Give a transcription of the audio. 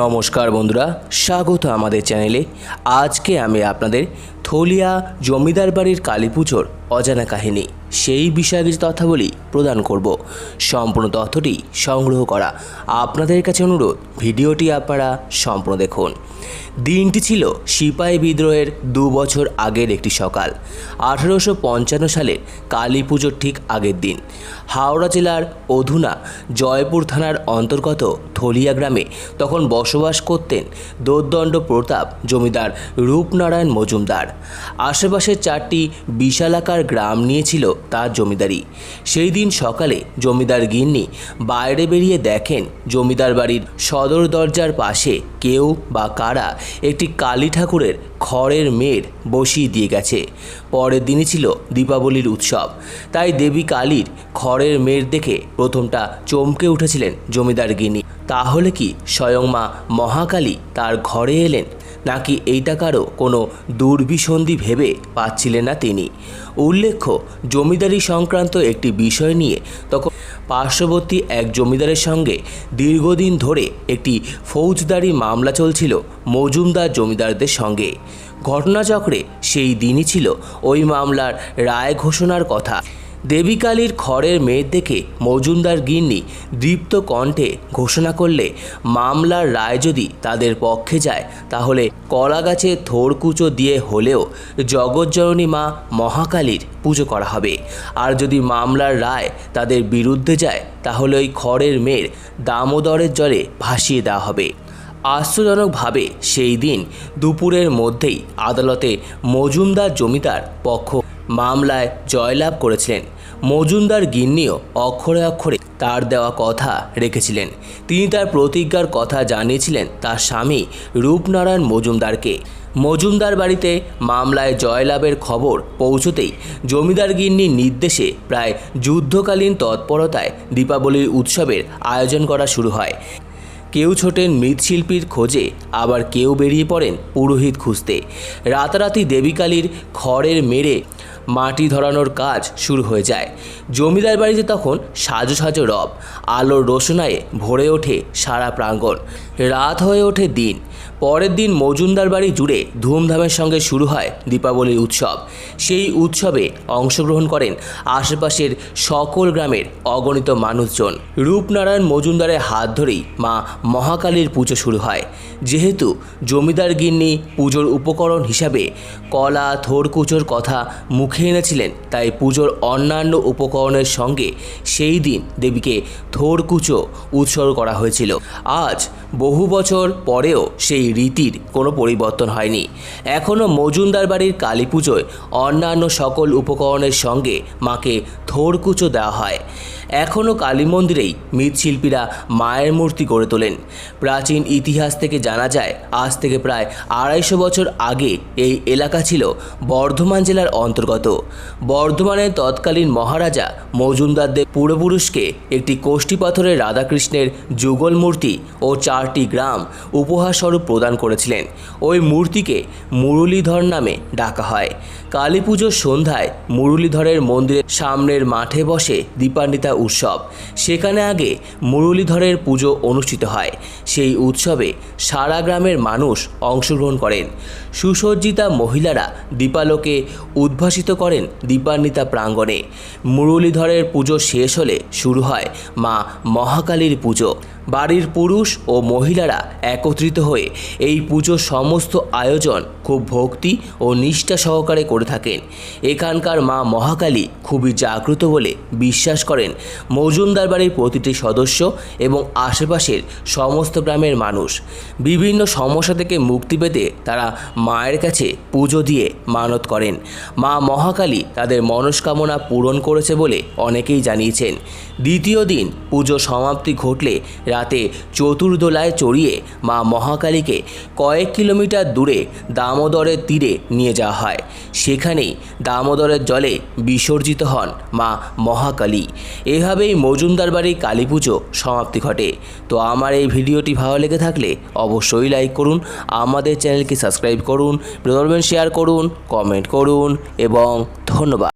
নমস্কার বন্ধুরা, স্বাগত আমাদের চ্যানেলে। আজকে আমি আপনাদের থলিয়া জমিদার বাড়ির কালী পুজোর অজানা কাহিনী, সেই বিষয়ে কিছু তথ্যাবলী প্রদান করব। সম্পূর্ণ তথ্যটি সংগ্রহ করা আপনাদের কাছে অনুরোধ, ভিডিওটি আপনারা সম্পূর্ণ দেখুন। দিনটি ছিল সিপাহী বিদ্রোহের দু বছর আগের একটি সকাল, আঠেরোশো পঞ্চান্ন সালের কালী পুজোর ঠিক আগের দিন। হাওড়া জেলার অধুনা জয়পুর থানার অন্তর্গত থলিয়া গ্রামে তখন বসবাস করতেন দোর্দণ্ড প্রতাপ জমিদার রূপনারায়ণ মজুমদার। আশেপাশের চারটি বিশালাকার গ্রাম নিয়েছিল তার জমিদারি। সেই দিন সকালে জমিদার গিন্নি বাইরে বেরিয়ে দেখেন জমিদার বাড়ির সদর দরজার পাশে কেউ বা কারা একটি কালী ঠাকুরের খড়ের মেয়ের বসিয়ে দিয়ে গেছে। পরের দিনই ছিল দীপাবলির উৎসব। তাই দেবী কালীর খড়ের মেয়ের দেখে প্রথমটা চমকে উঠেছিলেন জমিদার গিনি তাহলে কি স্বয়ং মা মহাকালী তার ঘরে এলেন? নাকি এইটা কারও কোনো দুর্বিসন্ধি ভেবে পাচ্ছিলেন না তিনি? উল্লেখ্য, জমিদারি সংক্রান্ত একটি বিষয় নিয়ে তখন পার্শ্ববর্তী এক জমিদারের সঙ্গে দীর্ঘদিন ধরে একটি ফৌজদারি মামলা চলছিল মজুমদার জমিদারদের সঙ্গে। ঘটনাচক্রে সেই দিনই ছিল ওই মামলার রায় ঘোষণার কথা। দেবী কালীর খড়ের মেয়ের দেখে মজুমদার গিন্নি দীপ্ত কণ্ঠে ঘোষণা করলে, মামলার রায় যদি তাদের পক্ষে যায়, তাহলে কলা গাছে থোড়কুচো দিয়ে হলেও জগজ্জননী মা মহাকালীর পুজো করা হবে। আর যদি মামলার রায় তাদের বিরুদ্ধে যায়, তাহলে ওই খড়ের মেয়ের দামোদরের জলে ভাসিয়ে দেওয়া হবে। আশ্চর্যজনকভাবে সেই দিন দুপুরের মধ্যেই আদালতে মজুমদার জমিদার পক্ষ মামলায় জয়লাভ করেছিলেন। মজুমদার গিন্নিও অক্ষরে অক্ষরে তার দেওয়া কথা রেখেছিলেন। তিনি তার প্রতিজ্ঞার কথা জানিয়েছিলেন তার স্বামী রূপনারায়ণ মজুমদারকে। মজুমদার বাড়িতে মামলায় জয়লাভের খবর পৌঁছতেই জমিদার গিন্নির নির্দেশে প্রায় যুদ্ধকালীন তৎপরতায় দীপাবলির উৎসবের আয়োজন করা শুরু হয়। কেউ ছোটেন মৃৎশিল্পীর খোঁজে, আবার কেউ বেরিয়ে পড়েন পুরোহিত খুঁজতে। রাতারাতি দেবীকালীর খড়ের মেরে মাটি ধরানোর কাজ শুরু হয়ে যায়। জমিদার বাড়িতে তখন সাজো সাজো রব, আলোর রোশনায় ভরে ওঠে সারা প্রাঙ্গণ। রাত হয়ে ওঠে দিন। পরের দিন মজুমদার বাড়ি জুড়ে ধুমধামের সঙ্গে শুরু হয় দীপাবলির উৎসব। সেই উৎসবে অংশগ্রহণ করেন আশেপাশের সকল গ্রামের অগণিত মানুষজন। রূপনারায়ণ মজুমদারের হাত ধরেই মা মহাকালীর পুজো শুরু হয়। যেহেতু জমিদার গিন্নি পুজোর উপকরণ হিসাবে কলা থোড়কুচোর কথা মুখে এনেছিলেন, তাই পুজোর অন্যান্য উপকরণের সঙ্গে সেই দিন দেবীকে থোড়কুচো উৎসর্গ করা হয়েছিল। আজ বহু বছর পরেও সেই রীতির কোনো পরিবর্তন হয়নি। এখনও মজুমদার বাড়ির কালী পুজোয় অন্যান্য সকল উপকরণের সঙ্গে মাকে থোড়কুচো দেওয়া হয়। এখনও কালী মন্দিরেই মৃৎশিল্পীরা মায়ের মূর্তি গড়ে তোলেন। প্রাচীন ইতিহাস থেকে জানা যায়, আজ থেকে প্রায় আড়াইশো বছর আগে এই এলাকা ছিল বর্ধমান জেলার অন্তর্গত। বর্ধমানের তৎকালীন মহারাজা মজুমদারদের পূর্বপুরুষকে একটি কোষ্ঠী পাথরের রাধাকৃষ্ণের যুগল মূর্তি ও চারটি গ্রাম উপহারস্বরূপ প্রদান করেছিলেন। ওই মূর্তিকে মুরলীধর নামে ডাকা হয়। কালী পুজোর সন্ধ্যায় মুরলীধরের মন্দিরের সামনের মাঠে বসে দীপান্বিতা উৎসব। সেখানে আগে মুরলীধরের পুজো অনুষ্ঠিত হয়। সেই উৎসবে সারা গ্রামের মানুষ অংশগ্রহণ করেন। সুসজ্জিতা মহিলারা দীপালোকে উদ্ভাসিত করেন দীপান্বিতা প্রাঙ্গণে। মুরলীধরের পুজো শেষ হলে শুরু হয় মা মহাকালীর পুজো। বাড়ির পুরুষ ও মহিলারা একত্রিত হয়ে এই পুজোর সমস্ত আয়োজন খুব ভক্তি ও নিষ্ঠা সহকারে করে থাকেন। এখানকার মা মহাকালী খুবই জাগ্রত বলে বিশ্বাস করেন। মজুমদার বাড়ির প্রতিটি সদস্য এবং আশেপাশের সমস্ত গ্রামের মানুষ। বিভিন্ন সমস্যা থেকে মুক্তি পেতে তারা মায়ের কাছে পুজো দিয়ে মানত করেন। মা মহাকালী তাদের মনস্কামনা পূরণ করেছে বলে অনেকেই জানিয়েছেন। দ্বিতীয় দিন পুজো সমাপ্তি ঘটলে রাতে চতুর্দোলায় চড়িয়ে মা মহাকালীকে কয়েক কিলোমিটার দূরে দামোদরের তীরে নিয়ে যাওয়া হয়। সেখানেই দামোদরের জলে বিসর্জিত হন মা মহাকালী। এভাবেই মজুমদার বাড়ির কালী পুজো সমাপ্তি ঘটে। তো আমার এই ভিডিওটি ভালো লেগে থাকলে অবশ্যই লাইক করুন, আমাদের চ্যানেলকে সাবস্ক্রাইব করুন প্রদর্শন শেয়ার করুন কমেন্ট করুন এবং ধন্যবাদ।